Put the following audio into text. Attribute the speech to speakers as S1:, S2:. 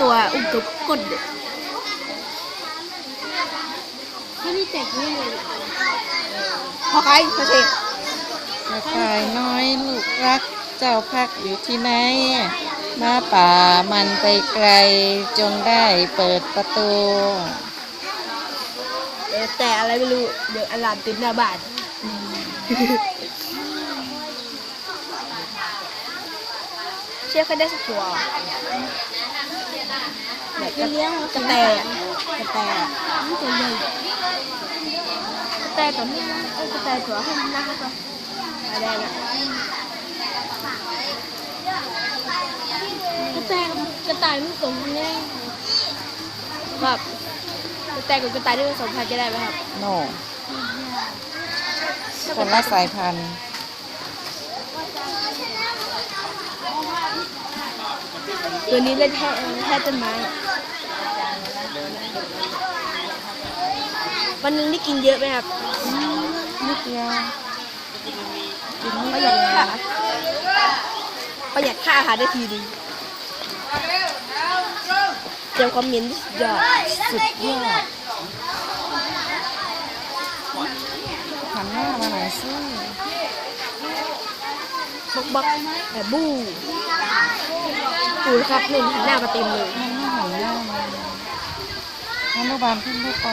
S1: ตัวอุ้มตัวกด
S2: ไม่ได้แตกนี่เลย
S1: พอใครพอเท
S3: กระต่ายน้อยลูกรัก เจ้าพักอยู่ที่ไหนมาป่ามันไปไกลจงได้เปิดประตู
S1: เดี๋ยวแต่อะไรไม่รู้ เดี๋ยวอลามติดหน้าบ้านเชื่อเขาได้สักตัว แบบกระเลี้ยงกระแตอะกระแตอะ
S2: นี่ตัวใหญ่
S1: กระแตตัวนี้เอ้ยกระแตตัวให้มันนั่งตัวอะไรนะ
S2: กระแตกกระต่ายมันสมกันแน่
S1: แบบกระแตกับกระต่ายที่ผสมพันธุ์จะได้ไหมครับ
S3: โน่คนละสายพันธุ์
S1: ตัวนี้เล่นแค่แค่ต้นไม้วันหนึงได้กินเยอะไหมครับ
S3: นิดเดียวกินนิด
S1: ประห
S3: เดี
S1: ยั
S3: ย
S1: ด
S3: ว
S1: ค่าประหยัดค่าอาหารได้ทีหนึงเตรียมความเหม็นที่สุดยอด
S3: สุดยอดหันหน้ามาหน่อยสิ
S1: บักบักแบบบู้ ปูนครับหนึ่งหันหน้ามาเต็มเลย
S3: มันไม่หายหน้ามาอนุบาลเพิ่งไม่ไป